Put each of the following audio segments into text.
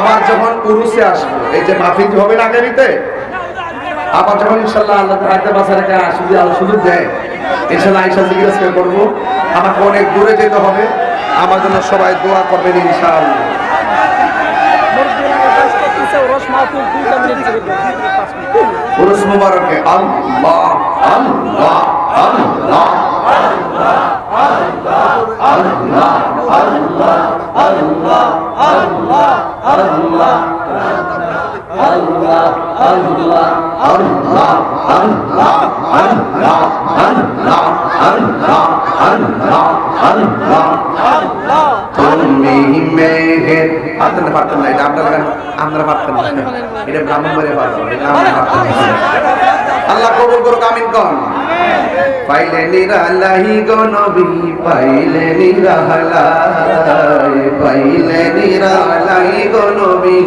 আবার যখন উরুসে আসব, এই যে মাহফিল হবে না আগামীতে? আবার যখন ইনশাল্লাহ আল্লাহ হাতে বাসা রেখে সুযোগ আল্লাহ সুযোগ দেয় ইনশাল্লাহ আইসা জিজ্ঞাসা করব, আমাকে অনেক দূরে যেতে হবে, আমার জন্য সবাই দোয়া করবেন ইনশাআল্লাহ। আল্লাহ। তুমি আপনারা পারতেন না এটা আপনারা আপনারা পারতেন না। এটা ব্রাহ্মণ বাড়ি পারতেন আল্লাহ কবুল করুক আমিন কন। পাইলে নিরালাহি গো নবী, পাইলে নিরালাই পাইলে নিরালাই গো নবী,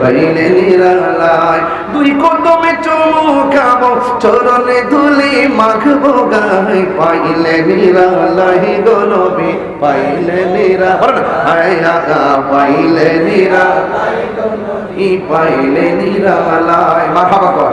পাইলে নিরালাই। দুই কদমে চুমুকাবো চরণে ধুলি মাখবো গায়, পাইলে নিরালাই গো নবী, পাইলে নিরা আগা পাইলে নিরালাই ই পাইলে নিরালাই। মারহাবা কর।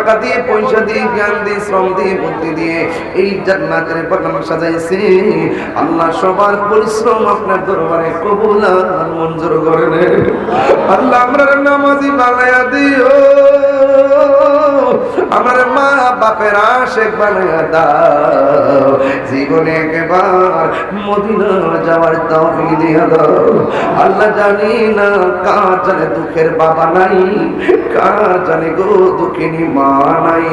টাকা দিয়ে, পয়সা দিয়ে, জ্ঞান দিয়ে, শ্রম দিয়ে, বুদ্ধি দিয়ে এই জান্নাতের বাগান সাজাইছে। আল্লাহ সবার পরিশ্রম আপনার দরবারে কবুল আর মঞ্জুর করে আল্লাহ আমরা নামাজি বানায়া দিও। আমার বাপের আশেক বানায়া দাও। জীবনে একবার মদিনা যাওয়ার তৌফিক দিয়া দাও। আল্লাহ জানি না কার জানে দুঃখের বাবা নাই, কার জানে গো দুঃখিনী মা নাই।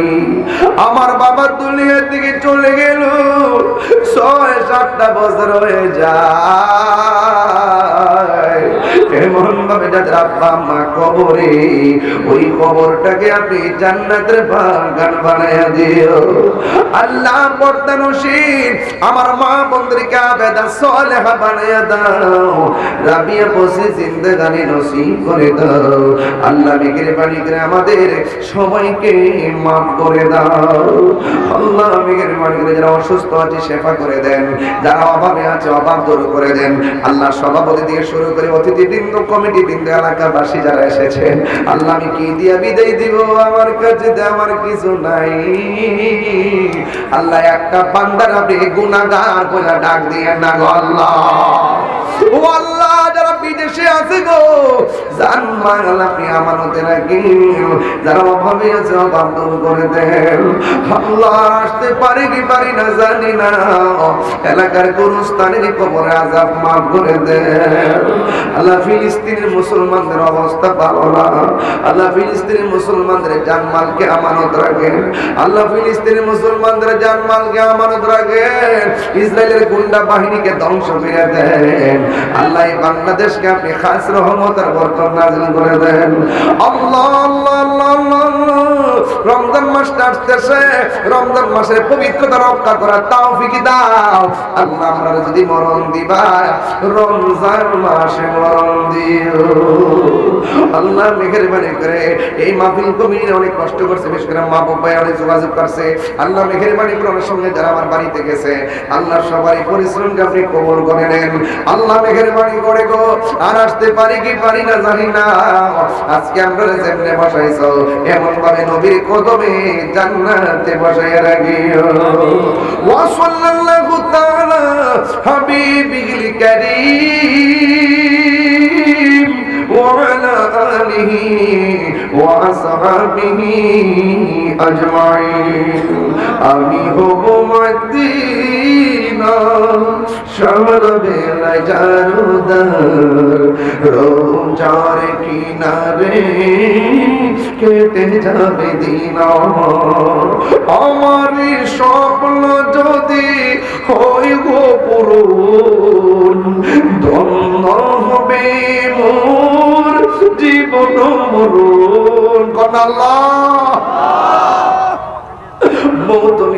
আমার বাবা দুনিয়ার দিকে চলে গেল, ছয় সাতটা বছর হয়ে যায়। ওই আপনি আমার মা দাও। করে দাও। আল্লাহ আমাদের সবাইকে মাফ করে দাও। আল্লাহ যারা অসুস্থ আছে সেবা করে দেন। যারা অভাবে আছে, অভাব দূর করে দেন। আল্লাহ সভাপতি দিয়ে শুরু করে অতিথি বৃন্দ কমিটি বৃন্দ এলাকাবাসী যারা এসেছেন আল্লাহ আমি কি দিয়া বিদায় দিব? আমার কাছে আমার কিছু নাই। আল্লাহ, একটা বান্দার আপনি গুনাহগার বলে ডাক দিয়ে না আল্লাহ। ও আল্লাহ! যারা বিদেশে আছে গো। জান মাল আপনি আমানতে রাখেন, যারা অভাবে আছে, অভাব দূর করে দেন। আল্লাহ আসতে পারি কি পারি না জানি না। এলাকার গুরুস্থানের কবরে আজাব মাফ করে দেন। আল্লাহ ফিলিস্তিনের মুসলমানদের অবস্থা ভালো না। আল্লাহ ফিলিস্তিনের মুসলমানদের জানমালকে আমানত রাখেন, আল্লাহ ফিলিস্তিনের মুসলমানদের জানমালকে আমানত রাখেন, ইসরায়েলের গুন্ডা বাহিনীকে ধ্বংস করে দেন। আল্লাহ এই বাংলাদেশকে আপনি খাস রহমতের বরকত নাজিল করে দেন আল্লাহ আল্লাহ আল্লাহ আল্লাহ। রমজান মাসটা আসতেছে। রমজান মাসের পবিত্রতা রক্ষা করার তৌফিক দাও। আল্লাহ আমরা যদি মরণ দিবা রমজান মাসে মরণ দিও। আল্লাহ মেহেরবানি করে এই মাহফিল কমিটি অনেক কষ্ট করছে, বিশেষ করে মা বাবা অনেক যোগাযোগ করছে। আল্লাহ মেহেরবানি করে আমার সঙ্গে যারা আমার বাড়িতে গেছে, আল্লাহ সবাই পরিশ্রমকে আপনি কবর করে নেন। আল্লাহ মেহেরবানি করে গো, আর আসতে পারি কি পারি না জানি না। আজকে আমরা যেমনে বসাইছো এমন ভাবে নবীর কদমে জান্নাতে বসায় রাখিও। ওয়া সাল্লাল্লাহু তাআলা হাবিবিল কারীম ওয়া আলা আলিহি ওয়া আসহাবিহি আজমাইন। আমি হব মদিনা শহর বেলা জারুদার। রো যার কিনারে কেটে যাবে দিন আমার স্বপ্ন যদি হয় গো পুরুন ধন্য হবে মোর জীবন মরুন কনাল্লা